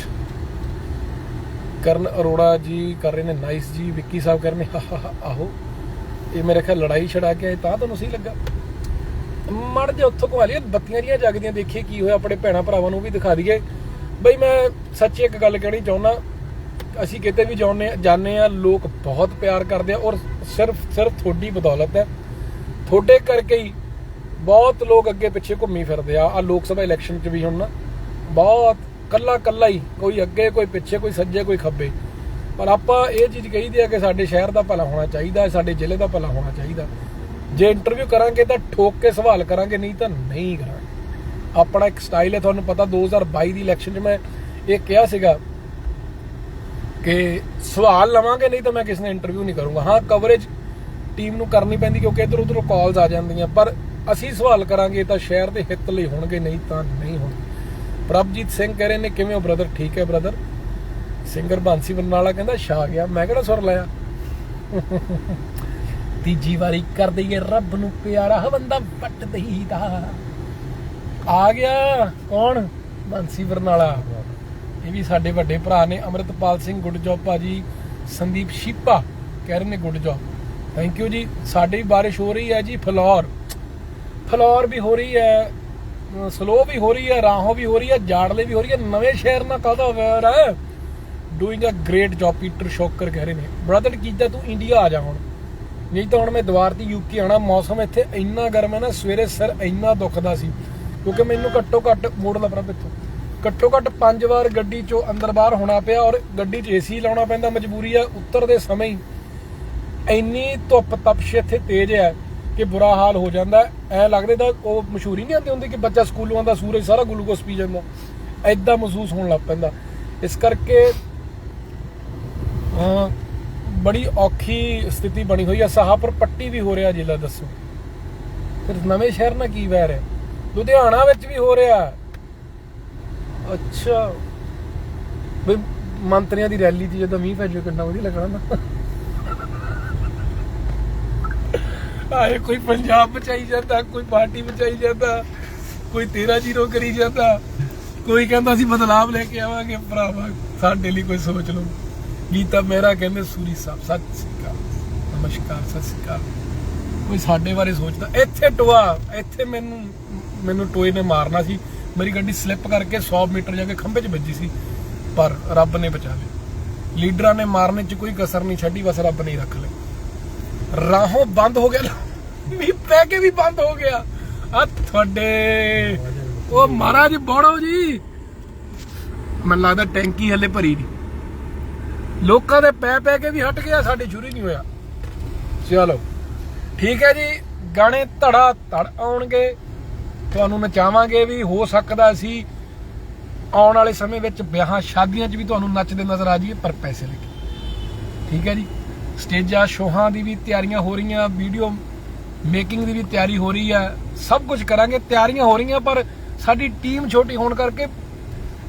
ਕਰਨ ਅਰੋੜਾ ਜੀ ਕਰ ਰਹੇ ਨੇ ਨਾਈਸ ਜੀ। ਵਿੱਕੀ ਸਾਹਿਬ ਕਰ ਰਹੇ ਨੇ ਆਹੋ। ਇਹ ਮੇਰੇ ਖਿਆਲ ਲੜਾਈ ਛੜਾ ਕੇ ਆਏ, ਤਾਂ ਤੁਹਾਨੂੰ ਸਹੀ ਲੱਗਾ। ਮੜ ਜੇ ਉੱਥੋਂ ਕਮਾ ਲਈਏ, ਬੱਤੀਆਂ ਦੀਆਂ ਜਗਦੀਆਂ, ਦੇਖੀਏ ਕੀ ਹੋਇਆ। ਆਪਣੇ ਭੈਣਾ ਭਰਾਵਾਂ ਨੂੰ ਵੀ ਦਿਖਾ ਦਈਏ। ਬਈ ਮੈਂ ਸੱਚੀ ਇੱਕ ਗੱਲ ਕਹਿਣੀ ਚਾਹੁੰਦਾ ਅਸੀਂ ਕਿਤੇ ਵੀ ਜਾਉਂਦੇ ਜਾਂਦੇ ਆ ਲੋਕ ਬਹੁਤ ਪਿਆਰ ਕਰਦੇ ਆ ਔਰ ਸਿਰਫ ਸਿਰਫ ਤੁਹਾਡੀ ਬਦੌਲਤ ਹੈ। ਤੁਹਾਡੇ ਕਰਕੇ ਹੀ ਬਹੁਤ ਲੋਕ ਅੱਗੇ ਪਿੱਛੇ ਘੁੰਮੀ ਫਿਰਦੇ ਆ। ਆ ਲੋਕ ਸਭਾ ਇਲੈਕਸ਼ਨ 'ਚ ਵੀ ਹੁਣ ਨਾ ਬਹੁਤ ਕੱਲਾ ਕੱਲਾ ਹੀ ਕੋਈ ਅੱਗੇ, ਕੋਈ ਪਿੱਛੇ, ਕੋਈ ਸੱਜੇ, ਕੋਈ ਖੱਬੇ। ਪਰ ਆਪਾਂ ਇਹ ਚੀਜ਼ ਕਹੀਦੀ ਆ ਕਿ ਸਾਡੇ ਸ਼ਹਿਰ ਦਾ ਭਲਾ ਹੋਣਾ ਚਾਹੀਦਾ, ਸਾਡੇ ਜ਼ਿਲ੍ਹੇ ਦਾ ਭਲਾ ਹੋਣਾ ਚਾਹੀਦਾ। ਜੇ ਇੰਟਰਵਿਊ ਕਰਾਂਗੇ ਤਾਂ ਠੋਕ ਕੇ ਸਵਾਲ ਕਰਾਂਗੇ, ਨਹੀਂ ਤਾਂ ਨਹੀਂ ਕਰਾਂਗੇ। ਆਪਣਾ ਇੱਕ ਸਟਾਈਲ ਹੈ, ਤੁਹਾਨੂੰ ਪਤਾ 2022 ਦੀ ਇਲੈਕਸ਼ਨ 'ਚ ਮੈਂ ਇਹ ਕਿਹਾ ਸੀਗਾ ਕਿ ਸਵਾਲ ਲਵਾਂਗੇ, ਨਹੀਂ ਤਾਂ ਮੈਂ ਕਿਸੇ ਨੇ ਇੰਟਰਵਿਊ ਨਹੀਂ ਕਰੂੰਗਾ। ਹਾਂ ਕਵਰੇਜ ਟੀਮ ਨੂੰ ਕਰਨੀ ਪੈਂਦੀ ਕਿਉਂਕਿ ਇਧਰ ਉਧਰ ਕਾਲਸ ਆ ਜਾਂਦੀਆਂ, ਪਰ ਅਸੀਂ ਸਵਾਲ ਕਰਾਂਗੇ ਤਾਂ ਸ਼ਹਿਰ ਦੇ ਹਿੱਤ ਲਈ ਹੋਣਗੇ, ਨਹੀਂ ਤਾਂ ਨਹੀਂ ਹੋਣਗੇ। ਪ੍ਰਭਜੀਤ ਸਿੰਘ ਕਹਿ ਰਹੇ ਨੇ, ਕਿਵੇਂ ਹੋ ਬ੍ਰਦਰ ਠੀਕ ਹੈ ਬ੍ਰਦਰ ਸਿੰਗਰ ਬਾਂਸੀ ਬਰਨਾਲਾ ਕਹਿੰਦਾ ਛਾ ਗਿਆ। ਮੈਂ ਕਿਹੜਾ ਸੁਰ ਲਾਇਆ? ਤੀਜੀ ਵਾਰੀ ਕਰ ਦਈਏ, ਰੱਬ ਨੂੰ ਪਿਆਰਾ ਬੰਦਾ ਵੱਟ ਦਈਦਾ। ਆ ਗਿਆ ਕੌਣ? ਬਾਂਸੀ ਬਰਨਾਲਾ ਇਹ ਵੀ ਸਾਡੇ ਵੱਡੇ ਭਰਾ ਨੇ, ਅਮਰਿਤਪਾਲ ਸਿੰਘ ਗੁੱਡ ਜੌਬ ਭਾਜੀ, ਸੰਦੀਪ ਸ਼ੀਪਾ ਕਹਿ ਰਹੇ ਨੇ ਗੁੱਡ ਜੌਬ ਥੈਂਕ ਯੂ ਜੀ। ਸਾਡੇ ਵੀ ਬਾਰਿਸ਼ ਹੋ ਰਹੀ ਹੈ ਜੀ, ਫਲੋਰ। ਫਲੋਰ ਵੀ ਹੋ ਰਹੀ ਹੈ, ਸਲੋ ਵੀ ਹੋ ਰਹੀ ਹੈ, ਰਾਹੋਂ ਵੀ ਹੋ ਰਹੀ ਹੈ, ਜਾੜਲੇ ਵੀ ਹੋ ਰਹੀ ਹੈ। ਨਵੇਂ ਸ਼ਹਿਰ ਨਾਲ ਕਾਹਦਾ ਵੈਰ ਹੈ? Doing a great job Peter Shokar ਕਹਿ ਰਹੇ ਨੇ। ਬ੍ਰਦਰ ਕੀਤਾ ਤੂੰ ਇੰਡੀਆ ਆ ਜਾ ਹੁਣ। ਨਹੀਂ ਤਾਂ ਹੁਣ ਮੈਂ ਦੁਬਾਰ ਦੀ ਯੂਕੇ ਆਣਾ ਮੌਸਮ ਇੱਥੇ ਇੰਨਾ ਗਰਮ ਹੈ ਨਾ, ਸਵੇਰੇ ਸਿਰ ਇੰਨਾ ਦੁਖਦਾ ਸੀ। ਕਿਉਂਕਿ ਮੈਨੂੰ ਘੱਟੋ ਘੱਟ ਮੋੜ ਲਾ ਪ੍ਰਭ ਘੱਟੋ ਘੱਟ ਪੰਜ ਵਾਰ ਗੱਡੀ ਚੋਂ ਅੰਦਰ ਬਾਹਰ ਹੋਣਾ ਪਿਆ ਔਰ ਗੱਡੀ 'ਚ ਏਸੀ ਲਾਉਣਾ ਪੈਂਦਾ, ਮਜਬੂਰੀ ਆ ਉੱਤਰਦੇ ਸਮੇਂ ਹੀ ਇੰਨੀ ਧੁੱਪ ਤਪਸ਼ ਇੱਥੇ ਤੇਜ਼ ਹੈ ਕਿ ਬੁਰਾ ਹਾਲ ਹੋ ਜਾਂਦਾ ਐ ਲੱਗਦਾ ਤਾਂ ਉਹ ਮਸ਼ਹੂਰੀ ਨਹੀਂ ਆਉਂਦੀ ਹੁੰਦੀ ਕਿ ਬੱਚਾ ਸਕੂਲੋਂ ਆਉਂਦਾ, ਸੂਰਜ ਸਾਰਾ ਗਲੂਕੋਸ ਪੀ ਜਾਂਦਾ। ਐਦਾਂ ਮਹਿਸੂਸ ਹੋਣ ਲੱਗ ਪੈਂਦਾ। ਇਸ ਕਰਕੇ ਬੜੀ ਔਖੀ ਸਥਿਤੀ ਬਣੀ ਹੋਈ ਹੈ। ਸਾਹਾਪੁਰ ਪੱਟੀ ਵੀ ਹੋ ਰਿਹਾ ਜ਼ਿਲ੍ਹਾ ਦੱਸੋ। ਫਿਰ ਨਵੇਂ ਸ਼ਹਿਰ ਨਾਲ ਕੀ ਵੈਰ ਹੈ ਲੁਧਿਆਣਾ ਵਿੱਚ ਵੀ ਹੋ ਰਿਹਾ। ਅੱਛਾ। ਵੀ ਮੰਤਰੀਆਂ ਦੀ ਰੈਲੀ ਤੇ ਜਦੋਂ ਮੀਂਹ ਪੈ ਜਾਵੇ ਕਿੰਨਾ ਵਧੀਆ ਲੱਗਣਾ ਨਾ। ਆਏ ਕੋਈ ਪੰਜਾਬ ਬਚਾਈ ਜਾਂਦਾ, ਕੋਈ ਪਾਰਟੀ ਬਚਾਈ ਜਾਂਦਾ, ਕੋਈ 13 ਜ਼ੀਰੋ ਕਰੀ ਜਾਂਦਾ। ਕੋਈ ਕਹਿੰਦਾ ਸੀ ਬਦਲਾਵ ਲੈ ਕੇ ਆਵਾਂਗੇ, ਭਰਾਵਾ, ਸਾਡੇ ਲਈ ਕੋਈ ਸੋਚ ਲਓ। ਗੀਤਾ ਮੇਰਾ ਕਹਿੰਦੇ, ਸੂਰੀ ਸਾਹਿਬ, ਸਤਿ ਸ੍ਰੀ ਅਕਾਲ, ਨਮਸਕਾਰ, ਸਤਿ ਸ੍ਰੀ ਅਕਾਲ। ਕੋਈ ਸਾਡੇ ਬਾਰੇ ਸੋਚਦਾ, ਇੱਥੇ ਟੋਆ, ਇੱਥੇ ਮੈਨੂੰ ਮੈਨੂੰ ਟੋਏ ਨੇ ਮਾਰਨਾ ਸੀ। ਮੇਰੀ ਗੱਡੀ ਸਲਿੱਪ ਕਰਕੇ 100 ਮੀਟਰ ਜਾ ਕੇ ਖੰਭੇ 'ਚ ਵੱਜੀ ਸੀ, ਪਰ ਰੱਬ ਨੇ ਬਚਾ ਲਿਆ ਲੀਡਰਾਂ ਨੇ ਮਾਰਨੇ 'ਚ ਕੋਈ ਕਸਰ ਨਹੀਂ ਛੱਡੀ, ਬਸ ਰੱਬ ਨੇ ਰੱਖ ਲਈ ਰਾਹੋਂ ਬੰਦ ਹੋ ਗਿਆ ਵੀ ਪੈ ਕੇ ਵੀ ਬੰਦ ਹੋ ਗਿਆ। ਆ ਤੁਹਾਡੇ, ਉਹ ਮਹਾਰਾਜ ਬੋੜੋ ਜੀ। ਮੈਨੂੰ ਲੱਗਦਾ ਟੈਂਕੀ ਹਲੇ ਭਰੀ ਨਹੀਂ। ਲੋਕਾਂ ਦੇ ਪੈ ਪੈ ਕੇ ਵੀ ਹਟ ਗਿਆ, ਸਾਡੇ ਸ਼ੁਰੂ ਨਹੀਂ ਹੋਇਆ। ਚਲੋ, ਠੀਕ ਹੈ ਜੀ, ਗਾਣੇ ਧੜਾ ਧੜ ਆਉਣਗੇ। ਤੁਹਾਨੂੰ ਨਚਾਵਾਂਗੇ ਵੀ ਹੋ ਸਕਦਾ ਸੀ ਆਉਣ ਵਾਲੇ ਸਮੇਂ ਵਿੱਚ ਵਿਆਹਾਂ, ਸ਼ਾਦੀਆਂ 'ਚ ਵੀ ਤੁਹਾਨੂੰ ਨੱਚਦੇ ਨਜ਼ਰ ਆ ਜਾਈਏ, ਪਰ ਪੈਸੇ ਲੈ ਕੇ। ਠੀਕ ਹੈ ਜੀ? ਸਟੇਜਾਂ, ਸ਼ੋਹਾਂ ਦੀ ਵੀ ਤਿਆਰੀਆਂ ਹੋ ਰਹੀਆਂ, ਵੀਡੀਓ ਮੇਕਿੰਗ ਦੀ ਵੀ ਤਿਆਰੀ ਹੋ ਰਹੀ ਹੈ, ਸਭ ਕੁਝ ਕਰਾਂਗੇ, ਤਿਆਰੀਆਂ ਹੋ ਰਹੀਆਂ, ਪਰ ਸਾਡੀ ਟੀਮ ਛੋਟੀ ਹੋਣ ਕਰਕੇ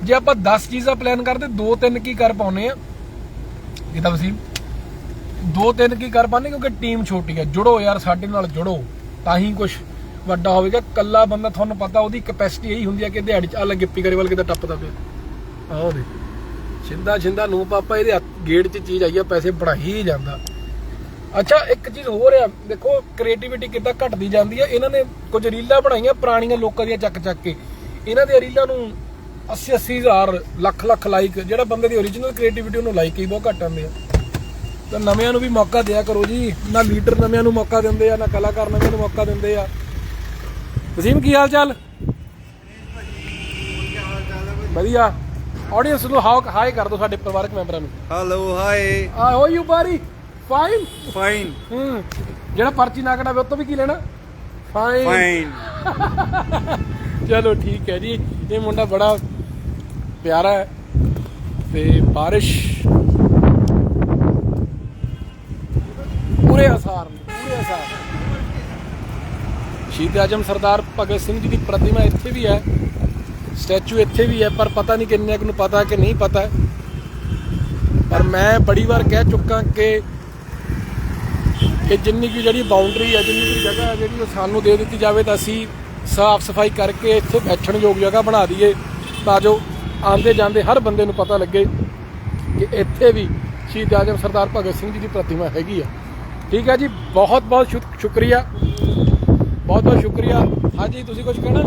ਜੇ ਆਪਾਂ 10 ਚੀਜ਼ਾਂ ਪਲਾਨ ਕਰਦੇ, ਦੋ ਤਿੰਨ ਕੀ ਕਰ ਪਾਉਨੇ ਆ ਤਾਂ ਵਸੀਮ, ਦੋ ਤਿੰਨ ਕੀ ਕਰ ਪਾਣੇ ਕਿਉਂਕਿ ਟੀਮ ਛੋਟੀ ਹੈ, ਜੁੜੋ ਯਾਰ, ਸਾਡੇ ਨਾਲ ਜੁੜੋ, ਤਾਂ ਹੀ ਕੁਝ ਵੱਡਾ ਹੋਵੇਗਾ ਕੱਲਾ ਬੰਦਾ ਤੁਹਾਨੂੰ ਪਤਾ ਉਹਦੀ ਕੈਪੈਸਿਟੀ ਇਹੀ ਹੁੰਦੀ ਹੈ ਕਿ ਦਿਹਾੜੀ ਚ ਆ ਗਿੱਪੀ ਗਰੇਵਾਲ ਕਿਤੇ ਟੱਪਦਾ ਪਿਆ। ਆਹ ਦੇ ਛਿੰਦਾ ਛਿੰਦਾ ਨੂੰ ਪਾਪਾ ਇਹਦੇ ਹੱਥ- 'ਚ ਚੀਜ਼ ਆਈ ਆ, ਪੈਸੇ ਬਣਾਈ ਹੀ ਜਾਂਦਾ। ਅੱਛਾ, ਇੱਕ ਚੀਜ਼ ਹੋਰ ਆ, ਦੇਖੋ ਕ੍ਰੀਏਟੀਵਿਟੀ ਕਿੱਦਾਂ ਘਟਦੀ ਜਾਂਦੀ ਹੈ ਇਹਨਾਂ ਨੇ ਕੁਝ ਰੀਲਾਂ ਬਣਾਈਆਂ ਪੁਰਾਣੀਆਂ ਲੋਕਾਂ ਦੀਆਂ ਚੱਕ ਚੱਕ ਕੇ। ਇਹਨਾਂ ਦੇ ਰੀਲਾਂ ਨੂੰ 80 80 ਹਜ਼ਾਰ, ਲੱਖ ਲੱਖ ਲਾਈਕ ਜਿਹੜਾ ਬੰਦੇ ਦੀ ਓਰੀਜਨਲ ਕ੍ਰੀਏਟੀਵਿਟੀ ਉਹਨੂੰ ਲਾਈਕ ਹੀ ਬਹੁਤ ਘੱਟ ਆਉਂਦੇ ਆ। ਤਾਂ ਨਵਿਆਂ ਨੂੰ ਵੀ ਮੌਕਾ ਦਿਆ ਕਰੋ ਜੀ, ਨਾ ਲੀਡਰ ਨਵਿਆਂ ਨੂੰ ਮੌਕਾ ਦਿੰਦੇ ਆ, ਨਾ ਕਲਾਕਾਰ ਨਵਿਆਂ ਨੂੰ ਮੌਕਾ ਦਿੰਦੇ ਆ। ਵਸੀਮ ਕੀ ਹਾਲ ਚਾਲ? ਵਧੀਆ। ਆਡੀਅנס ਨੂੰ ਹਾਉ ਹਾਈ ਕਰ ਦਿਓ ਸਾਡੇ ਪਰਿਵਾਰਕ ਮੈਂਬਰਾਂ ਨੂੰ। ਹੈਲੋ ਹਾਈ ਆ ਹੋ ਯੂ ਬਾਰੀ? ਫਾਈਨ ਫਾਈਨ ਹੂੰ। ਜਿਹੜਾ ਪਰਚੀ ਨਾ ਕਟਾਵੇ ਉਹ ਤੋਂ ਵੀ ਕੀ ਲੈਣਾ? ਫਾਈਨ ਫਾਈਨ ਚਲੋ ਠੀਕ ਹੈ ਜੀ। ਇਹ ਮੁੰਡਾ ਬੜਾ ਪਿਆਰਾ ਹੈ ਤੇ ਬਾਰਿਸ਼ ਸ਼ਹੀਦ ਆਜਮ ਸਰਦਾਰ ਭਗਤ ਸਿੰਘ ਜੀ ਦੀ ਪ੍ਰਤਿਮਾ ਇੱਥੇ ਵੀ ਹੈ। ਸਟੈਚੂ ਇੱਥੇ ਵੀ ਹੈ, ਪਰ ਪਤਾ ਨਹੀਂ ਕਿੰਨੇ ਕੁ ਨੂੰ ਪਤਾ ਕਿ ਨਹੀਂ ਪਤਾ। ਪਰ ਮੈਂ ਬੜੀ ਵਾਰ ਕਹਿ ਚੁੱਕਾ ਕਿ ਕਿ ਜਿੰਨੀ ਕੁ ਜਿਹੜੀ ਬਾਉਂਡਰੀ ਹੈ, ਜਿੰਨੀ ਕੁ ਜਗ੍ਹਾ ਹੈ ਜਿਹੜੀ ਉਹ ਸਾਨੂੰ ਦੇ ਦਿੱਤੀ ਜਾਵੇ ਤਾਂ ਅਸੀਂ ਸਾਫ਼ ਸਫ਼ਾਈ ਕਰਕੇ ਇੱਥੇ ਬੈਠਣ ਯੋਗ ਜਗ੍ਹਾ ਬਣਾ ਦਈਏ ਤਾਂ ਜੋ ਆਂਦੇ ਜਾਂਦੇ ਹਰ ਬੰਦੇ ਨੂੰ ਪਤਾ ਲੱਗੇ ਕਿ ਇੱਥੇ ਵੀ ਸ਼ਹੀਦ ਆਜਮ ਸਰਦਾਰ ਭਗਤ ਸਿੰਘ ਜੀ ਦੀ ਪ੍ਰਤਿਮਾ ਹੈਗੀ ਆ। ਠੀਕ ਹੈ ਜੀ ਬਹੁਤ ਬਹੁਤ ਸ਼ੁਕ- ਸ਼ੁਕਰੀਆ ਬਹੁਤ ਬਹੁਤ ਸ਼ੁਕਰੀਆ। ਹਾਂਜੀ ਤੁਸੀਂ ਕੁਝ ਕਹਿਣਾ?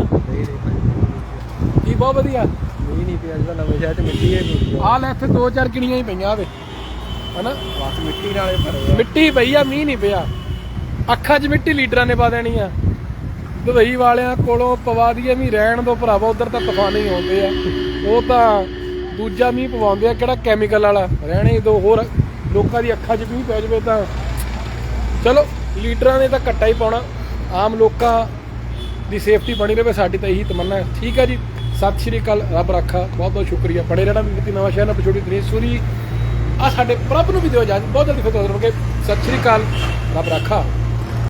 ਕੀ ਬਹੁਤ ਵਧੀਆ? ਮੀਂਹ ਨਹੀਂ ਪਿਆ ਜਿਹੜਾ ਨਵੇਂ ਸ਼ਹਿਰ ਚ ਮਿੱਟੀ ਹੈ ਆ ਲੈ ਇੱਥੇ ਦੋ ਚਾਰ ਕਿਣੀਆਂ ਹੀ ਪਈਆਂ ਆਵੇ ਹਨਾ? ਬਸ ਮਿੱਟੀ ਨਾਲੇ ਭਰੇ ਆ। ਮਿੱਟੀ ਪਈ ਆ ਮੀਂਹ ਨਹੀਂ ਪਿਆ। ਅੱਖਾਂ 'ਚ ਮਿੱਟੀ ਲੀਡਰਾਂ ਨੇ ਪਾ ਦੇਣੀ ਆ। ਦੁਬਈ ਵਾਲਿਆਂ ਕੋਲੋਂ ਪਵਾ ਦਈਏ ਵੀ ਰਹਿਣ ਦੋ ਭਰਾਵਾ ਉਧਰ ਤਾਂ ਤੂਫਾਨ ਹੀ ਆਉਂਦੇ ਆ। ਉਹ ਤਾਂ ਦੂਜਾ ਮੀਂਹ ਪਵਾਉਂਦੇ ਆ ਕਿਹੜਾ ਕੈਮੀਕਲ ਵਾਲਾ? ਰਹਿਣੇ ਦੋ ਹੋਰ ਲੋਕਾਂ ਦੀ ਅੱਖਾਂ 'ਚ ਮੀਂਹ ਪੈ ਜਾਵੇ ਤਾਂ। ਚਲੋ ਲੀਡਰਾਂ ਨੇ ਤਾਂ ਘੱਟਾ ਹੀ ਪਾਉਣਾ। ਆਮ ਲੋਕਾਂ ਦੀ ਸੇਫਟੀ ਬਣੀ ਰਹੇ ਸਾਡੀ ਤਾਂ ਇਹੀ ਤਮੰਨਾ ਹੈ। ਠੀਕ ਹੈ ਜੀ। ਸਤਿ ਸ਼੍ਰੀ ਅਕਾਲ। ਰੱਬ ਰਾਖਾ। ਬਹੁਤ ਬਹੁਤ ਸ਼ੁਕਰੀਆ। ਬੜੇ ਰਹਿਣਾ ਮਿੱਤੀ ਨਵਾਂ ਸ਼ਹਿਰ ਨਾਲ ਪਛੋੜੀ ਸੂਰੀ। ਆ ਸਾਡੇ ਪ੍ਰਭ ਨੂੰ ਵੀ ਦਿਓ ਇਜਾਜ਼ਤ। ਬਹੁਤ ਜਲਦੀ ਫਿਰ ਤੋਂ ਸਤਿ ਸ਼੍ਰੀ ਅਕਾਲ। ਰੱਬ ਰਾਖਾ।